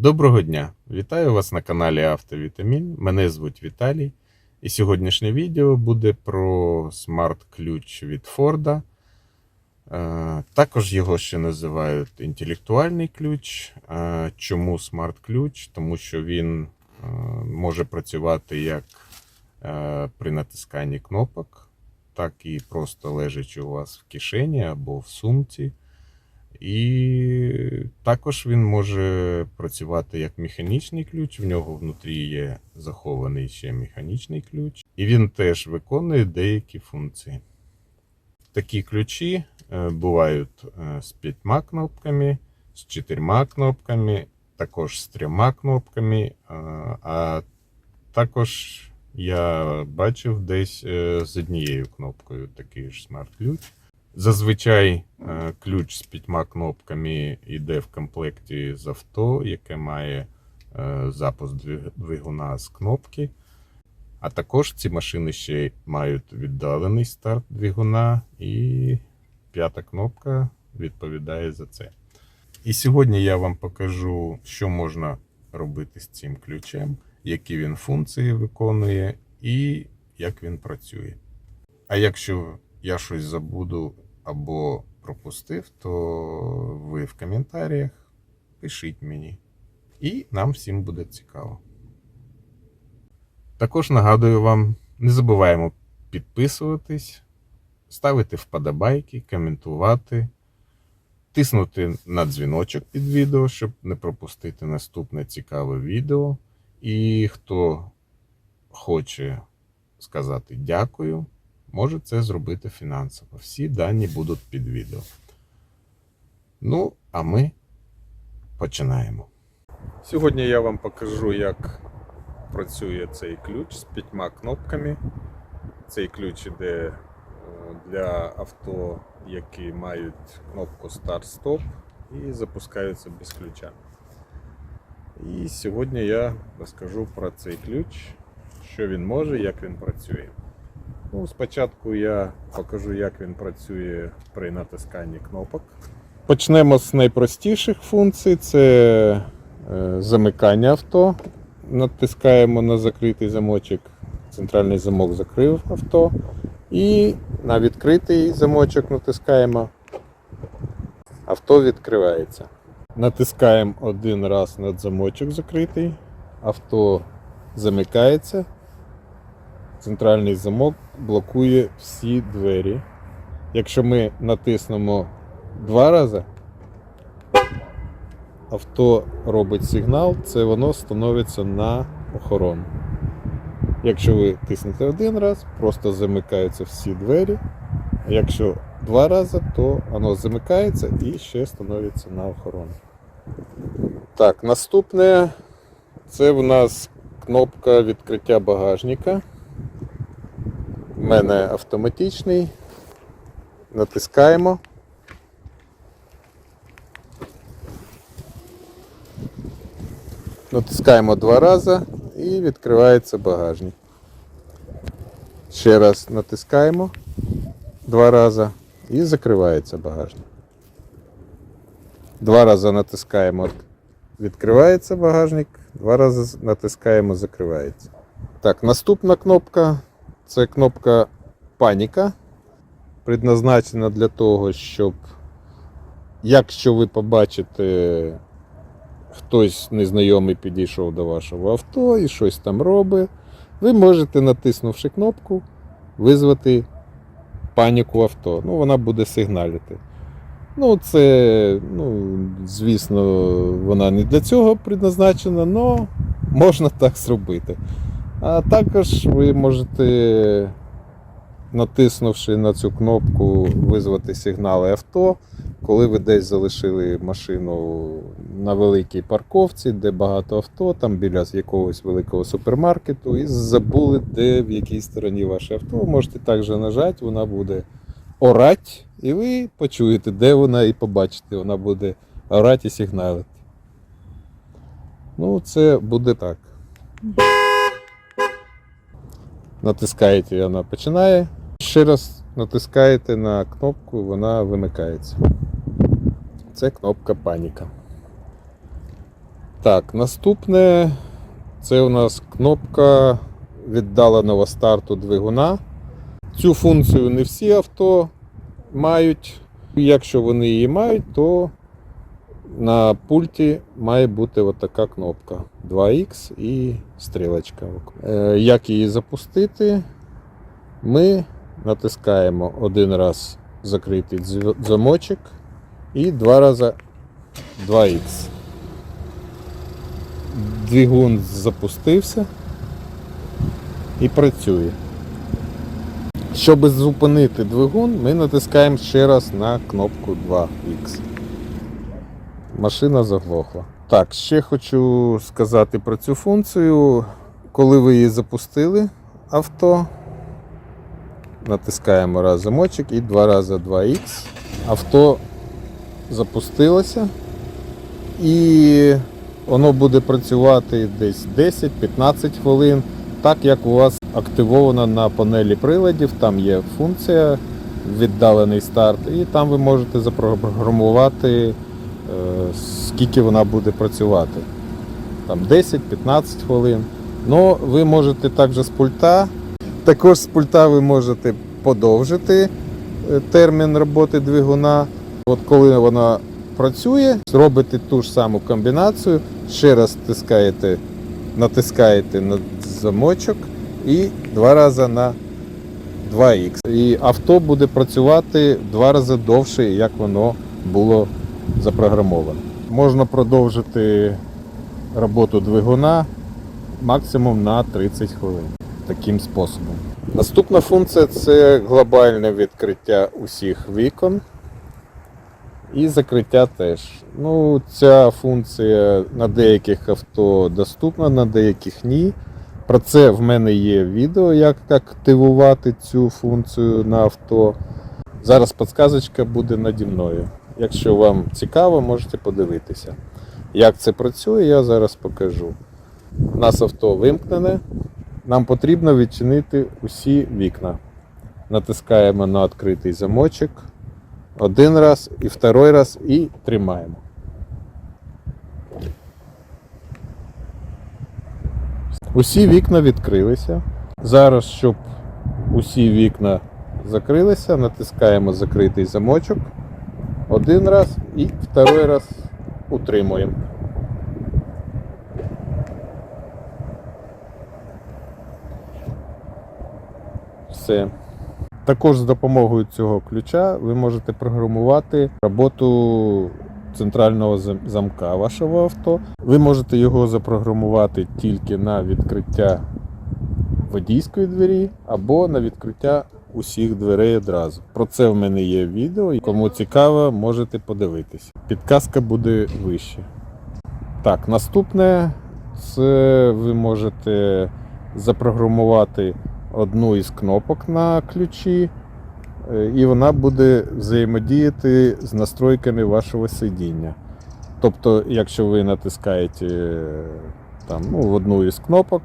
Доброго дня! Вітаю вас на каналі Автовітамін. Мене звуть Віталій. І сьогоднішнє відео буде про смарт-ключ від Форда. Е, Також його ще називають інтелектуальний ключ. Е, Чому смарт-ключ? Тому що він е, може працювати як при натисканні кнопок, так і просто лежачи у вас в кишені або в сумці. І також він може працювати як механічний ключ. В нього внутрі є захований ще механічний ключ, і він теж виконує деякі функції. Такі ключі е, бувають е, з п'ятьма кнопками, з чотирма кнопками, також з трьома кнопками. е, А також я бачив десь з однією кнопкою такий ж смарт-ключ. Зазвичай е, ключ з п'ятьма кнопками йде в комплекті з авто, яке має е, запуск двигуна з кнопки. А також ці машини ще мають віддалений старт двигуна, і п'ята кнопка відповідає за це. І сьогодні я вам покажу, що можна робити з цим ключем, які він функції виконує і як він працює. А якщо я щось забуду або пропустив, то ви в коментарях пишіть мені. І нам всім буде цікаво. Також нагадую вам, не забуваємо підписуватись, ставити вподобайки, коментувати, тиснути на дзвіночок під відео, щоб не пропустити наступне цікаве відео. І хто хоче сказати дякую, може це зробити фінансово. Всі дані будуть під відео. Ну, а ми починаємо. Сьогодні я вам покажу, як працює цей ключ з п'ятьма кнопками. Цей ключ іде е, для авто, які мають кнопку старт-стоп і запускаються без ключа. І сьогодні я розкажу про цей ключ, що він може, як він працює. Ну, спочатку я покажу, як він працює при натисканні кнопок. Почнемо з найпростіших функцій: це е, замикання авто. Натискаємо на закритий замочок, центральний замок закрив авто. І на відкритий замочок натискаємо. Авто відкривається. Натискаємо один раз на замочок закритий, авто замикається. Центральний замок блокує всі двері. Якщо ми натиснемо два рази, авто робить сигнал, це воно становиться на охорону. Якщо ви тиснете один раз, просто замикаються всі двері. А якщо два рази, то воно замикається і ще становиться на охорону. Так, наступне це в нас кнопка відкриття багажника. У мене автоматичний. Натискаємо. Натискаємо два рази і відкривається багажник. Ще раз натискаємо два рази і закривається багажник. Два рази натискаємо, відкривається багажник, два рази натискаємо, закривається. Так, наступна кнопка це кнопка паніка. Предназначена для того, щоб якщо ви побачите, хтось незнайомий підійшов до вашого авто і щось там робить, ви можете, натиснувши кнопку, визвати паніку авто. Ну, вона буде сигналити. Ну, це, ну, звісно, вона не для цього предназначена, але можна так зробити. А також ви можете, натиснувши на цю кнопку, визвати сигнали авто, коли ви десь залишили машину на великій парковці, де багато авто, там біля якогось великого супермаркету, і забули, де в якій стороні ваше авто. Можете також нажати, вона буде орать, і ви почуєте, де вона, і побачите, вона буде орати і сигналити. Ну, це буде так. Натискаєте, і вона починає. Ще раз натискаєте на кнопку, вона вимикається. Це кнопка паніка. Так, наступне це у нас кнопка віддаленого старту двигуна. Цю функцію не всі авто мають. Якщо вони її мають, то на пульті має бути отака кнопка 2X і стрілочка. Е, Як її запустити? Ми натискаємо один раз закритий замочок і два рази 2X. Двигун запустився і працює. Щоб зупинити двигун, ми натискаємо ще раз на кнопку 2X. Машина заглохла. Так, ще хочу сказати про цю функцію. Коли ви її запустили, авто, натискаємо раз замочок і два рази 2X. Авто запустилося і воно буде працювати десь 10-15 хвилин, так як у вас активовано на панелі приладів, там є функція віддалений старт, і там ви можете запрограмувати, скільки вона буде працювати. Там 10-15 хвилин. Ну, ви можете також з пульта. Також з пульта ви можете подовжити е, термін роботи двигуна. От коли вона працює, робите ту ж саму комбінацію, ще раз тискаєте, натискаєте на замочок і два рази на 2х. І авто буде працювати два рази довше, як воно було запрограмовано. Можна продовжити роботу двигуна максимум на 30 хвилин. Таким способом. Наступна функція це глобальне відкриття усіх вікон. І закриття теж. Ну, ця функція на деяких авто доступна, на деяких ні. Про це в мене є відео, як активувати цю функцію на авто. Зараз підказочка буде наді мною. Якщо вам цікаво, можете подивитися. Як це працює, я зараз покажу. У нас авто вимкнене. Нам потрібно відчинити усі вікна. Натискаємо на відкритий замочок. Один раз і второй раз і тримаємо. Усі вікна відкрилися. Зараз, щоб усі вікна закрилися, натискаємо закритий замочок. Один раз і второй раз утримуємо. Все. Також з допомогою цього ключа ви можете програмувати роботу центрального замка вашого авто. Ви можете його запрограмувати тільки на відкриття водійської двері або на відкриття усіх дверей одразу. Про це в мене є відео, кому цікаво, можете подивитись. Підказка буде вище. Так, наступне це ви можете запрограмувати одну із кнопок на ключі, е, і вона буде взаємодіяти з настройками вашого сидіння. Тобто, якщо ви натискаєте е, там, ну, в одну із кнопок,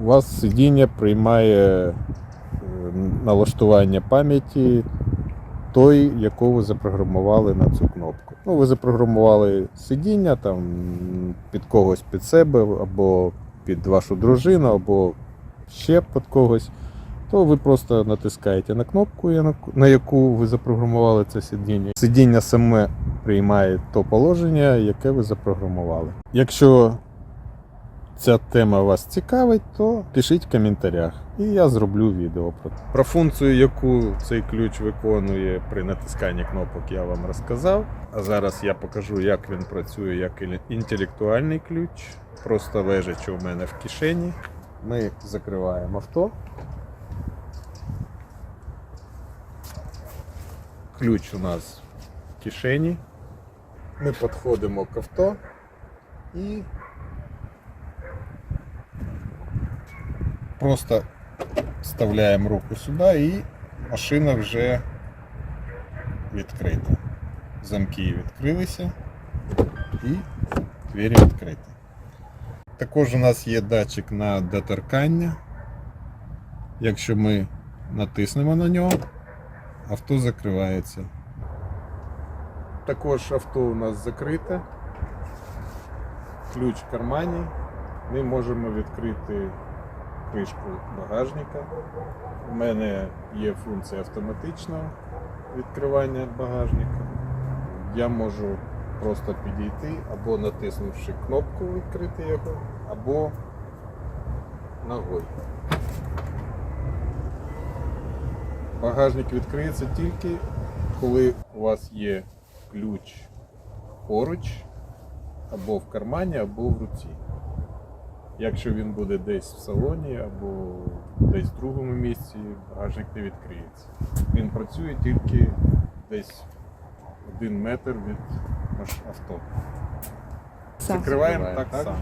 у вас сидіння приймає налаштування пам'яті той, яку ви запрограмували на цю кнопку. Ну, ви запрограмували сидіння там, під когось під себе, або під вашу дружину, або ще під когось, то ви просто натискаєте на кнопку, на яку ви запрограмували це сидіння. Сидіння саме приймає то положення, яке ви запрограмували. Якщо ця тема вас цікавить, то пишіть в коментарях, і я зроблю відео про це. Про функцію, яку цей ключ виконує при натисканні кнопок, я вам розказав. А зараз я покажу, як він працює як інтелектуальний ключ. Просто лежачи у мене в кишені. Ми закриваємо авто. Ключ у нас в кишені. Ми підходимо к авто і просто вставляємо руку сюди і машина вже відкрита. Замки відкрилися і двері відкриті. Також у нас є датчик на доторкання. Якщо ми натиснемо на нього, авто закривається. Також авто у нас закрите. ключ в кармані, ми можемо відкрити кришку багажника. У мене є функція автоматичного відкривання багажника. Я можу просто підійти або натиснувши кнопку відкрити його, або ногою. Багажник відкриється тільки коли у вас є ключ поруч, або в кармані, або в руці. Якщо він буде десь в салоні або десь в другому місці, багажник не відкриється. Він працює тільки десь один метр від авто. Закриваємо так само.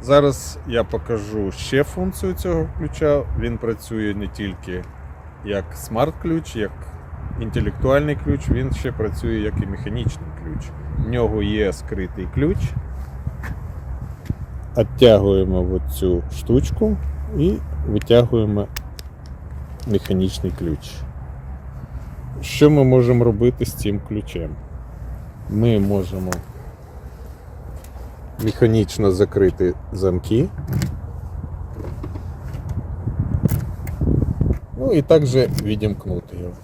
Зараз я покажу ще функцію цього ключа. Він працює не тільки як смарт-ключ, як інтелектуальний ключ, він ще працює як і механічний ключ. В нього є скритий ключ. Оттягуємо цю штучку і витягуємо механічний ключ. Що ми можемо робити з цим ключем? Ми можемо механічно закрити замки. Ну і також відімкнути його.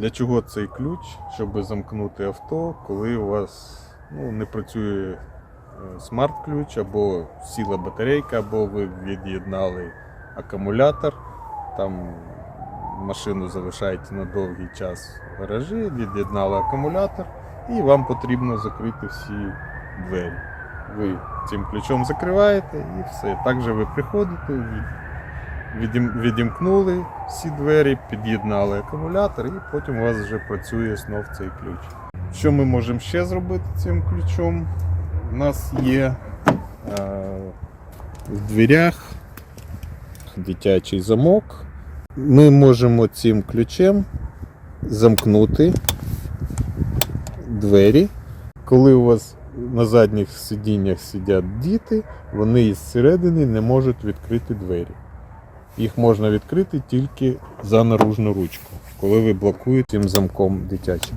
Для чого цей ключ? Щоб замкнути авто, коли у вас ну, не працює е, смарт-ключ, або сіла батарейка, або ви від'єднали акумулятор, там машину залишаєте на довгий час в гаражі, від'єднали акумулятор, і вам потрібно закрити всі двері. Ви цим ключом закриваєте і все. Також ви приходите, відімкнули всі двері, під'єднали акумулятор, і потім у вас вже працює знов цей ключ. Що ми можемо ще зробити цим ключом? У нас є е, в дверях дитячий замок. Ми можемо цим ключем замкнути двері. Коли у вас на задніх сидіннях сидять діти, вони із середини не можуть відкрити двері. Їх можна відкрити тільки за наружну ручку, коли ви блокуєте цим замком дитячим.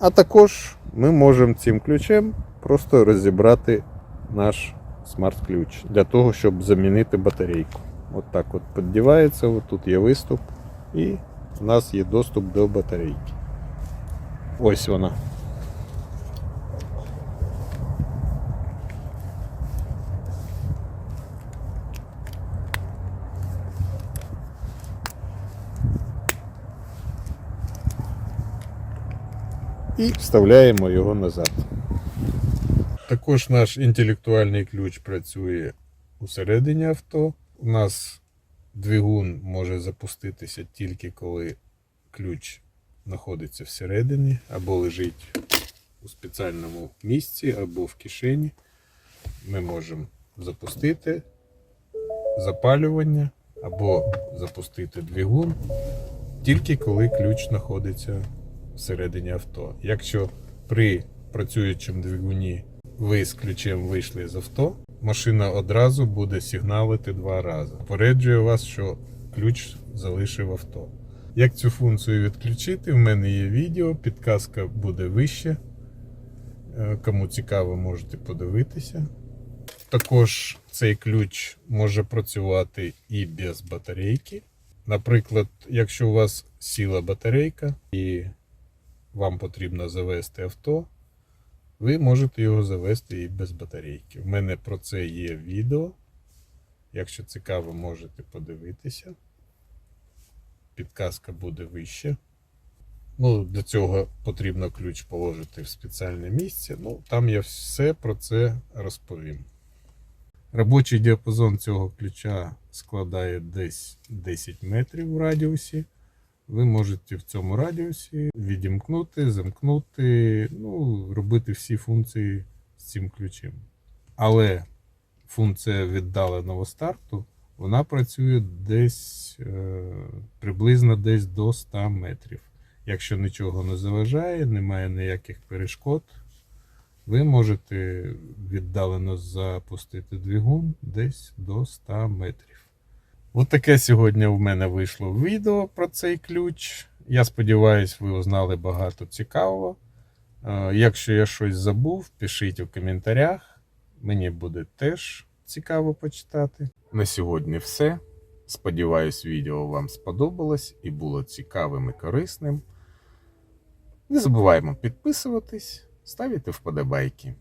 А також ми можемо цим ключем просто розібрати наш смарт-ключ для того, щоб замінити батарейку. От так от піддівається, от тут є виступ, і у нас є доступ до батарейки. Ось вона. І вставляємо його назад. Також наш інтелектуальний ключ працює усередині авто. У нас двигун може запуститися тільки коли ключ знаходиться всередині, або лежить у спеціальному місці, або в кишені. Ми можемо запустити запалювання або запустити двигун тільки коли ключ знаходиться всередині авто. Якщо при працюючому двигуні ви з ключем вийшли з авто, машина одразу буде сигналити два рази. Попереджує вас, що ключ залишив авто. Як цю функцію відключити, в мене є відео, підказка буде вище. Е, Кому цікаво, можете подивитися. Також цей ключ може працювати і без батарейки. Наприклад, якщо у вас сіла батарейка і вам потрібно завести авто, ви можете його завести і без батарейки. У мене про це є відео. Якщо цікаво, можете подивитися. Підказка буде вище. Ну, для цього потрібно ключ положити в спеціальне місце. Ну, там я все про це розповім. Робочий діапазон цього ключа складає десь 10 метрів в радіусі. Ви можете в цьому радіусі відімкнути, замкнути, ну, робити всі функції з цим ключем. Але функція віддаленого старту вона працює десь е, приблизно десь до 100 метрів. Якщо нічого не заважає, немає ніяких перешкод, ви можете віддалено запустити двигун десь до 100 метрів. От сьогодні в мене вийшло відео про цей ключ. Я сподіваюся, ви узнали багато цікавого. Е, Якщо я щось забув, пишіть у коментарях. Мені буде теж цікаво почитати. На сьогодні все. Сподіваюсь, відео вам сподобалось і було цікавим і корисним. Не забуваємо підписуватись, ставити вподобайки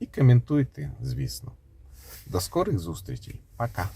і коментуйте, звісно. До скорих зустрічей. Пока!